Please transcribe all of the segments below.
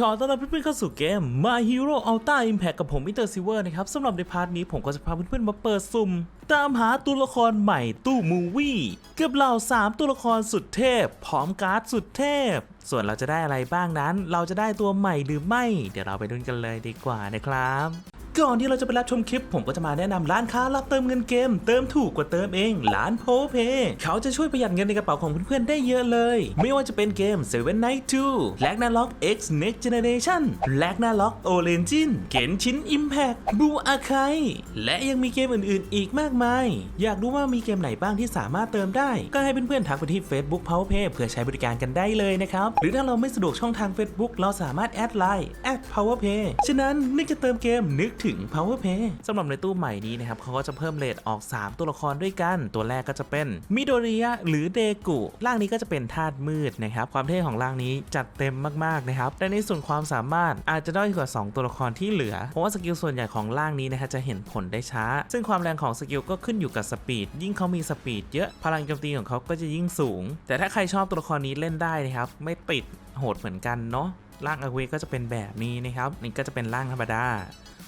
ขอต้อนรับเพื่อนๆเข้าสู่เกม My Hero Ultra Impact กับผมอิเตอร์ซิเวอร์นะครับสำหรับในพาร์ทนี้ผมก็จะพาเพื่อนๆมาเปิดซุ่ม ตามหาตัวละครใหม่ตู้มูวี่กับเหล่า 3 ตัวละครสุดเทพ พร้อมการ์ดสุดเทพ ส่วนเราจะได้อะไรบ้างนั้น เราจะได้ตัวใหม่หรือไม่ เดี๋ยวเราไปดูกันเลยดีกว่านะครับก่อนที่เราจะไปรับชมคลิป ผมก็จะมาแนะนำร้านค้ารับเติมเงินเกม เติมถูกกว่าเติมเอง ร้านโพเพ เขาจะช่วยประหยัดเงินในกระเป๋าของเพื่อนๆได้เยอะเลย ไม่ว่าจะเป็นเกม Seven Night 2 l a g n a r o k X Next Generation l a g n a r o k Origin เกนชิน Impact บูอาคายและยังมีเกมอื่นๆ อีกมากมาย อยากรู้ว่ามีเกมไหนบ้างที่สามารถเติมได้ ก็ให้เพื่อนๆทักไปที่ Facebook PowerPay เพื่อใช้บริการกันได้เลยนะครับหรือถ้าเราไม่สะดวกช่องทาง Facebook เราสามารถแอดไลน์แอด @PowerPay ฉะนั้นนึกจะเติมเกมนึกถึง PowerPay สำหรับในตู้ใหม่นี้นะครับเขาก็จะเพิ่มเลทออก 3 ตัวละครด้วยกัน ตัวแรกก็จะเป็นมิโดริยะหรือเดกุร่างนี้ก็จะเป็นธาตุมืดนะครับความเท่ของร่างนี้จัดเต็มมากๆนะครับแต่ในส่วนความสามารถอาจจะด้อยกว่า 2 ตัวละครที่เหลือ เพราะว่าสกิลส่วนใหญ่ของร่างนี้นะฮะจะเห็นผลได้ช้า ซึ่งความแรงของสกิลก็ขึ้นอยู่กับสปีดยิ่งเขามีสปีดเยอะพลังโจมตีของเขาก็จะยิ่งสูง แต่ถ้าใครชอบตัวละครนี้เล่นได้นะครับไม่ติดโหดเหมือนกันเนาะร่างอเวก็จะเป็นแบบนี้นะครับนี่ก็จะเป็นร่างธรรมดา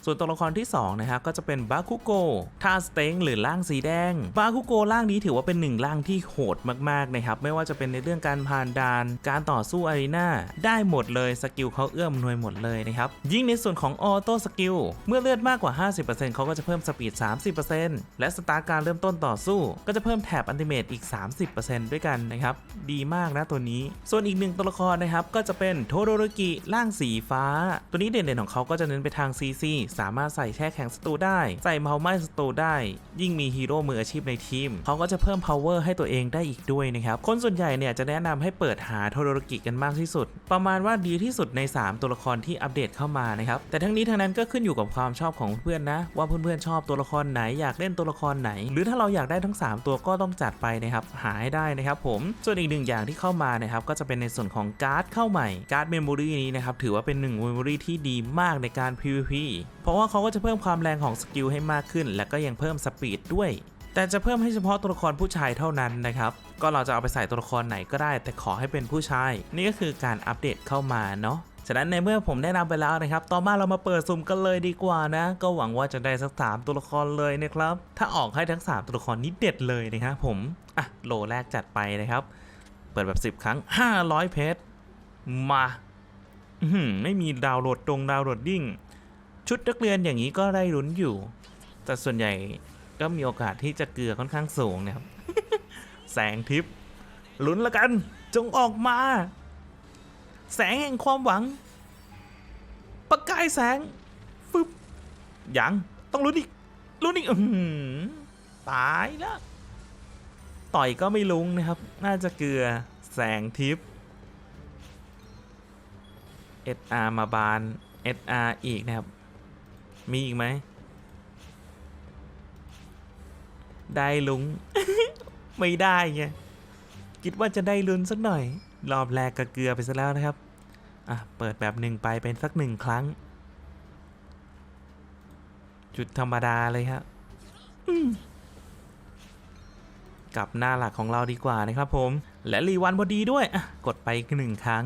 ส่วนตัวละครที่2นะครับก็จะเป็นบาคุโกท่าสเต็งหรือร่างสีแดงบาคุโกร่างนี้ถือว่าเป็นหนึ่งร่างที่โหดมากๆนะครับไม่ว่าจะเป็นในเรื่องการผ่านด่าน การต่อสู้อารีนาได้หมดเลยสกิลเขาเอื้อมอำนวยหมดเลยนะครับยิ่งในส่วนของออโต้สกิลเมื่อเลือดมากกว่า 50%เขาก็จะเพิ่มสปีด 30%และสตาร์การเริ่มต้นต่อสู้ ก็จะเพิ่มแถบอันติเมตอีก 30%ด้วยกันนะครับดีมากนะตัวนี้ ส่วนอีกหนึ่งตัวละครนะครับก็จะเป็นโทโดโรกิร่างสีฟ้า ตัวนี้เด่นๆของเขาก็จะเน้นไปทาง CC สามารถใส่แช่แข็งศัตรูได้ ใส่เมาไม้ศัตรูได้ ยิ่งมีฮีโร่มืออาชีพในทีม เขาก็จะเพิ่ม power ให้ตัวเองได้อีกด้วยนะครับ คนส่วนใหญ่เนี่ยจะแนะนำให้เปิดหาโทโดรกิกันมากที่สุด ประมาณว่าดีที่สุดใน 3 ตัวละครที่อัปเดตเข้ามานะครับ แต่ทั้งนี้ทั้งนั้นก็ขึ้นอยู่กับความชอบของเพื่อนนะ ว่าเพื่อนๆชอบตัวละครไหนอยากเล่นตัวละครไหน หรือถ้าเราอยากได้ทั้ง 3 ตัวก็ต้องจัดไปนะครับหาให้ได้นะครับผมส่วนอีกหนึ่งอย่างที่เข้ามานะครับก็จะเป็นในส่วนของการ์ดเข้าใหม่การ์ดเมมโมรีนี้นะครับถือว่าเป็นหนึ่งเมมโมรีที่ดีมากในการ PVP ราะว่าเขาก็จะเพิ่มความแรงของสกิลให้มากขึ้น และก็ยังเพิ่มสปีดด้วย แต่จะเพิ่มให้เฉพาะตัวละครผู้ชายเท่านั้นนะครับ ก็เราจะเอาไปใส่ตัวละครไหนก็ได้ แต่ขอให้เป็นผู้ชาย นี่ก็คือการอัปเดตเข้ามาเนาะฉะนั้นในเมื่อผมแนะนำไปแล้วนะครับ ต่อมาเรามาเปิดสุ่มกันเลยดีกว่านะ ก็หวังว่าจะได้สักสามตัวละครเลยนะครับ ถ้าออกให้ทั้ง 3 ตัวละครนี้เด็ดเลยนะครับผม อะโลแรกจัดไปนะครับ เปิดแบบ 10 ครั้ง 500 เพชร มาไม่มีดาวโหลดตรงดาวโหลดดิ้ง ชุดนักเรียนอย่างนี้ก็ได้ลุ้นอยู่ แต่ส่วนใหญ่ก็มีโอกาสที่จะเกลือค่อนข้างสูงนะครับ แสงทิพย์ลุ้นละกัน จงออกมา แสงแห่งความหวัง ประกายแสงฟึบยังต้องลุ้นอีกลุ้นอีกอื้อหือตายแล้ว ต่อยก็ไม่ลุ้งนะครับ น่าจะเกลือแสงทิพย์ SR มาบาน SR อีกนะครับ มีอีกไหม ได้ลุง ไม่ได้ไง คิดว่าจะได้ลุ้นสักหน่อย รอบแรกก็เกลือไปซะแล้วนะครับ อะ เปิดแบบหนึ่งไปเป็นสักหนึ่งครั้ง จุดธรรมดาเลยครับอืมกลับหน้าหลักของเราดีกว่านะครับผม และรีวันพอดีด้วย อะ กดไปอีกหนึ่งครั้ง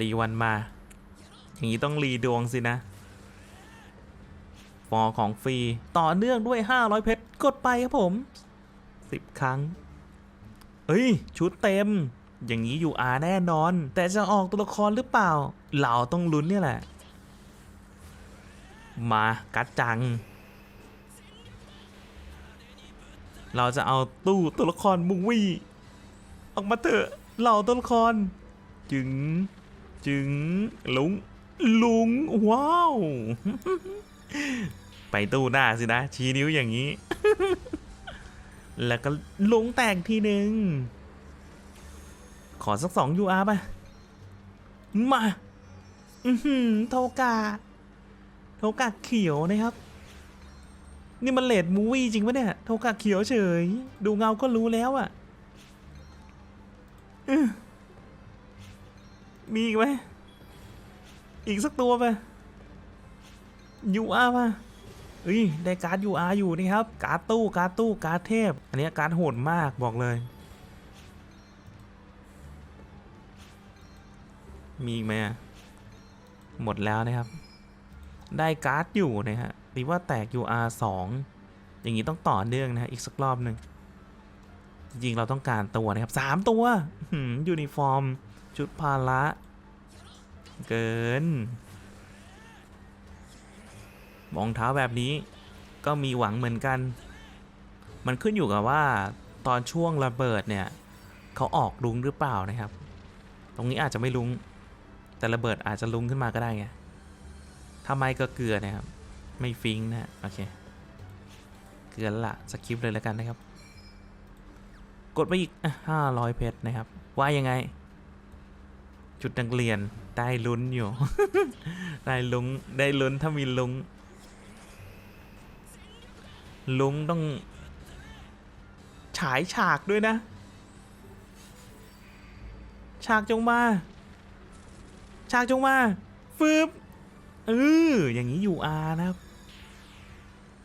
รีวันมา อย่างนี้ต้องรีดวงสินะ ฟอของฟรี ต่อเนื่องด้วย 500 เพชร กดไปครับผม 10 ครั้งเอ้ย ชุดเต็ม อย่างนี้อยู่อาแน่นอน แต่จะออกตัวละครหรือเปล่า เราต้องลุ้นเนี่ยแหละ มากัดจัง เราจะเอาตู้ตัวละครมุงวี่ออกมาเถอะเราตัวละครจึง จึงลุง ลุง ว้าว ไปตู้หน้าสินะ ชี้นิ้วอย่างนี้ แล้วก็ลุงแตกทีหนึ่ง ขอสักสอง UR ป่ะ มาอือหือโทกา โทกาเขียวนะครับ นี่มันเลดมูวี่จริงปะเนี่ย โทกาเขียวเฉย ดูเงาก็รู้แล้วอะ่ะมีอีกไหม อีกสักตัวไปยูอาร์ป่ะเอ้ยได้การ์ดยูอาร์อยู่นี่ครับ การ์ดตู้การ์ดตู้การ์ดเทพ อันนี้การ์ดโหดมากบอกเลย มีอีกไหมหมดแล้วนะครับ ได้การ์ดอยู่นะฮะหรือว่าแตก UR 2อย่างนี้ต้องต่อเนื่องนะฮะอีกสักรอบหนึ่งจริงเราต้องการตัวนะครับสามตัวยูนิฟอร์ม ชุดพาละ เกินรองเท้าแบบนี้ก็มีหวังเหมือนกัน มันขึ้นอยู่กับว่าตอนช่วงระเบิดเนี่ยเขาออกลุงหรือเปล่านะครับ ตรงนี้อาจจะไม่ลุง แต่ระเบิดอาจจะลุงขึ้นมาก็ได้ไงถ้าไม่ก็เกลือนะครับ ไม่ฟิงนะโอเค เกลือละสกิปเลยแล้วกันนะครับ กดไปอีกห้าร้อยเพชรนะครับ ว่ายังไง จุดนักเรียนได้ลุ้นอยู่ ได้ลุ้งได้ลุ้นถ้ามีลุ้งลุงต้อง ฉายฉากด้วยนะ ฉากจงมา ฉากจงมาฟืบเอออย่างนี้อยู่อานะครับ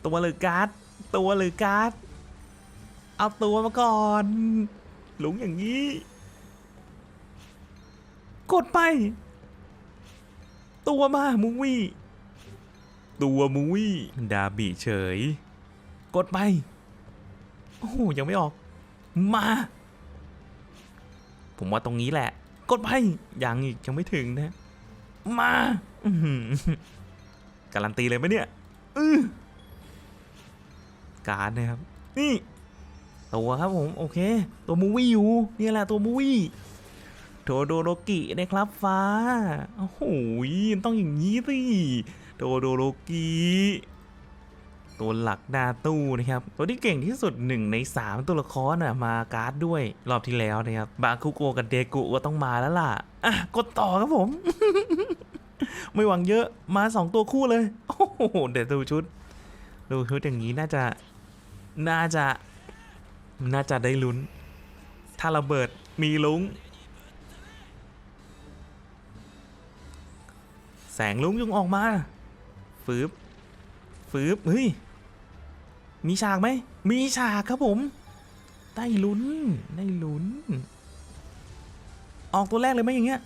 ตัวหรือการ์ดตัวหรือการ์ดเอาตัวมาก่อน ลุงอย่างนี้ กดไป ตัวมามูวี่ตัวมูวี่ดาบีเฉย กดไป โอ้ยังไม่ออก มา ผมว่าตรงนี้แหละ กดไปยังอีกยังไม่ถึงนะ มาการันตีเลยไหมเนี่ยอือการ์ดนะครับ นี่ ตัวครับผม โอเค ตัวมูวี่อยู่ นี่แหละตัวมูวี่ โทโดโรกินะครับฟ้า โอ้โหต้องอย่างนี้สิโทโดโรกิตัวหลักดาตู้นะครับ ตัวที่เก่งที่สุดหนึ่งใน 3 ตัวละครน่ะมาการ์ดด้วย รอบที่แล้วนะครับ บาคุโกกับเดกุก็ต้องมาแล้วล่ะ อะ กดต่อครับผม ไม่หวังเยอะมา 2 ตัวคู่เลย โอ้โห เดี๋ยวดูชุด ดูชุดอย่างนี้น่าจะ น่าจะ น่าจะได้ลุ้น ถ้าระเบิดมีลุ้ง สงลุงจงออกมา ฟืบฟืบเฮ้ย มีฉากไหม มีฉากครับผม ได้ลุ้น ได้ลุ้น ออกตัวแรกเลยไหมอย่างเงี้ย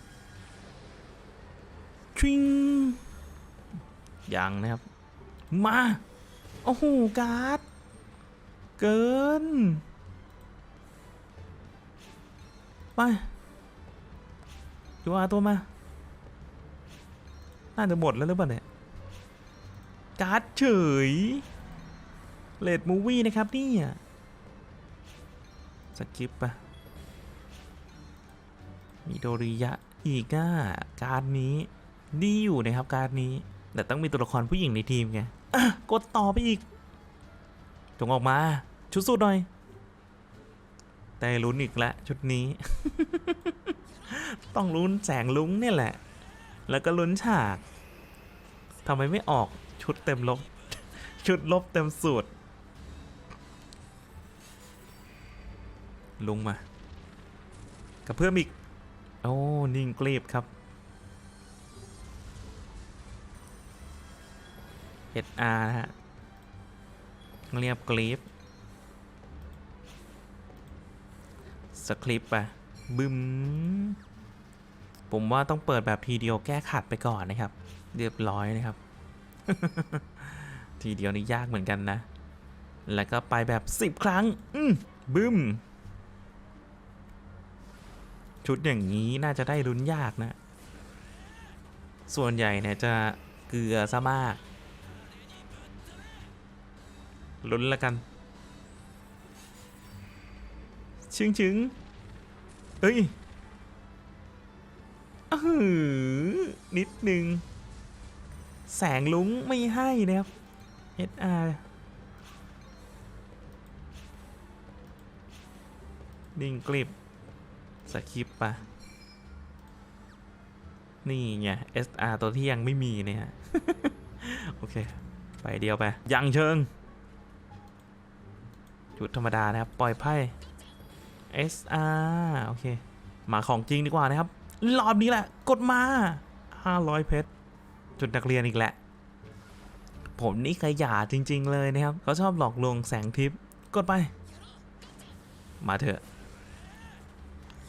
ชิงยังนะครับ มา โอ้โห การ์ด เกิน ไปดูอาตัวมา น่าจะหมดแล้วหรือเปล่าเนี่ยการ์ดเฉยเลดมูวี่นะครับนี่อะสกิปปะมีโดริยะอีกอะการ์ดนี้ดีอยู่นะครับการ์ดนี้ แต่ต้องมีตัวละครผู้หญิงในทีมไงกดต่อไปอีกจงออกมา ชุดสุดหน่อย แต่ลุ้นอีกแล้วชุดนี้ ต้องลุ้นแสงลุ้งเนี่ยแหละ แล้วก็ลุ้นฉากทำไมไม่ออกชุดเต็มลบ ชุดลบเต็มสูตร ลุงมา กับเพื่อนอีก โอ้ นิ่งกรีบครับ HR นะฮะ เรียบกรีบสคริปต์ไปบึม ผมว่าต้องเปิดแบบทีเดียวแก้ขัดไปก่อนนะครับ เรียบร้อยนะครับ ทีเดียวนี่ยากเหมือนกันนะ แล้วก็ไปแบบ 10 ครั้ง อืมบึมชุดอย่างนี้น่าจะได้ลุ้นยากนะ ส่วนใหญ่เนี่ยจะเกลือซะมากลุ้นละกันชึงชึงเอ้ย หือ นิดหนึ่งแสงลุงไม่ให้นะครับ SR นิ่งกลิบสคริปปะนี่ไง SR ตัวที่ยังไม่มีเนี่ย โอเค ไปเดียวไป ยังเชิง จุดธรรมดานะครับ ปล่อยไพ่ SR โอเค มาของจริงดีกว่านะครับ รอบนี้แหละ กดมา 500 เพชร จุดนักเรียนอีกแหละ ผมนี่ขยะจริง ๆ เลยนะครับ เขาชอบหลอกลวงแสงทิพย์ กดไป มาเถอะ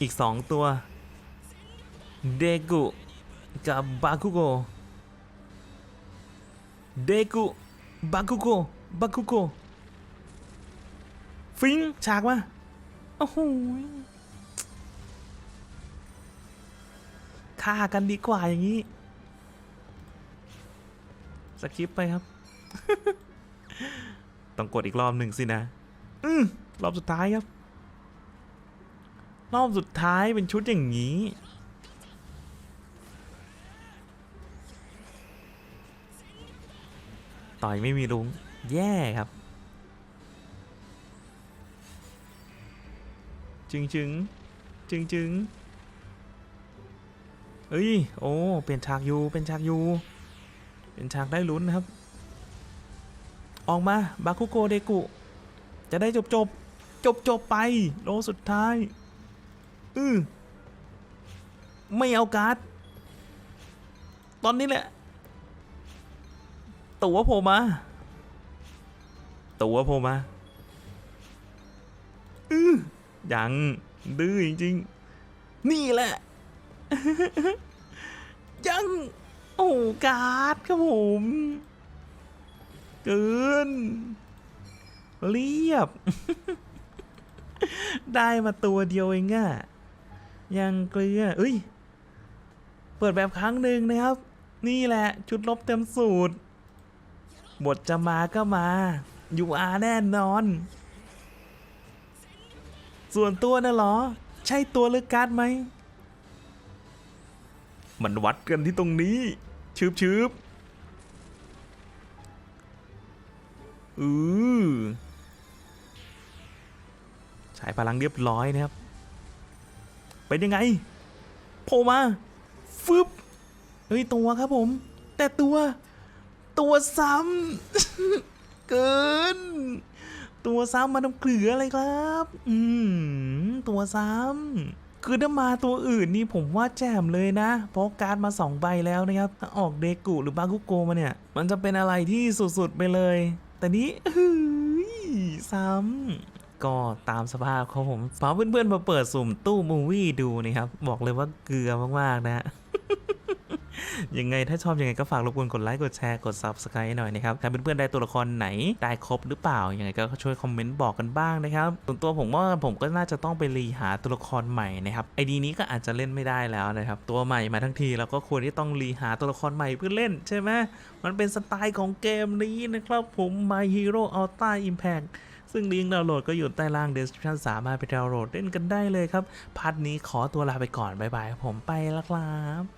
อีก 2 ตัว เดกุ กับบาคุโก เดกุ บาคุโก บาคุโก ฟิง ฉากมา โอ้โห ฆ่ากันดีกว่าอย่างนี้สคิปไปครับ ต้องกดอีกรอบหนึ่งสินะ อืมรอบสุดท้ายครับ รอบสุดท้ายเป็นชุดอย่างนี้ ต่อยไม่มีลุง แย่ครับ จึงจึงจึงจึง เอ้ย โอ้เป็นฉากอยูเป็นฉากอยูเป็นฉากได้ลุ้นนะครับ ออกมา บาคุโกเดกุ จะได้จบจบ จบจบไป โลสุดท้าย อือไม่เอาการ์ด ตอนนี้แหละ ตัวโผล่มา ตัวโผล่มา อือยังดื้อจริงๆ นี่แหละ ยังโอ้การ์ดครับผม เกิน เรียบ ได้มาตัวเดียวเองอะยังเกลือเอ้ย เปิดแบบครั้งหนึ่งนะครับ นี่แหละ ชุดลบเต็มสูตร บทจะมาก็มาอยู่อาแน่นอน ส่วนตัวน่ะเหรอ ใช่ตัวหรือการ์ดไหม มันวัดกันที่ตรงนี้ชืบชืบอือใช้พลังเรียบร้อยนะครับ เป็นยังไงโผล่มาฟึบเฮ้ยตัวครับผม แต่ตัว ตัวซ้ำเกิน ตัวซ้ำมาทำเกลืออะไรครับ อืมตัวซ้ำ คือถ้ามาตัวอื่นนี่ผมว่าแจ่มเลยนะ เพราะการ์ดมาสองใบแล้วนะครับ ถ้าออกเดกุหรือบาคุโกมาเนี่ย มันจะเป็นอะไรที่สุดๆไปเลย แต่นี้ฮ้ยซ้ำก็ตามสภาพของผมฝากเพื่อนๆมาเปิดสุ่มตู้มูวี่ดูนะครับ บอกเลยว่าเกลือมากๆนะ ยังไงถ้าชอบยังไงก็ฝากรบกวนกดไลค์กดแชร์กด Subscribe หน่อยนะครับถ้าเพื่อนๆได้ตัวละครไหนได้ครบหรือเปล่ายังไงก็ช่วยคอมเมนต์บอกกันบ้างนะครับส่วนตัวผมว่าผมก็น่าจะต้องไปรีหาตัวละครใหม่นะครับไอดีนี้ก็อาจจะเล่นไม่ได้แล้วนะครับตัวใหม่มาทั้งทีเราก็ควรที่ต้องรีหาตัวละครใหม่เพื่อเล่นใช่ไหมมันเป็นสไตล์ของเกมนี้นะครับผม My Hero Ultra Impact ซึ่งลิงก์ดาวน์โหลดก็อยู่ใต้ล่าง description สามารถไปดาวน์โหลดเล่นกันได้เลยครับ พาร์ทนี้ขอตัวลาไปก่อน บ๊ายบายผมไปแล้วครับ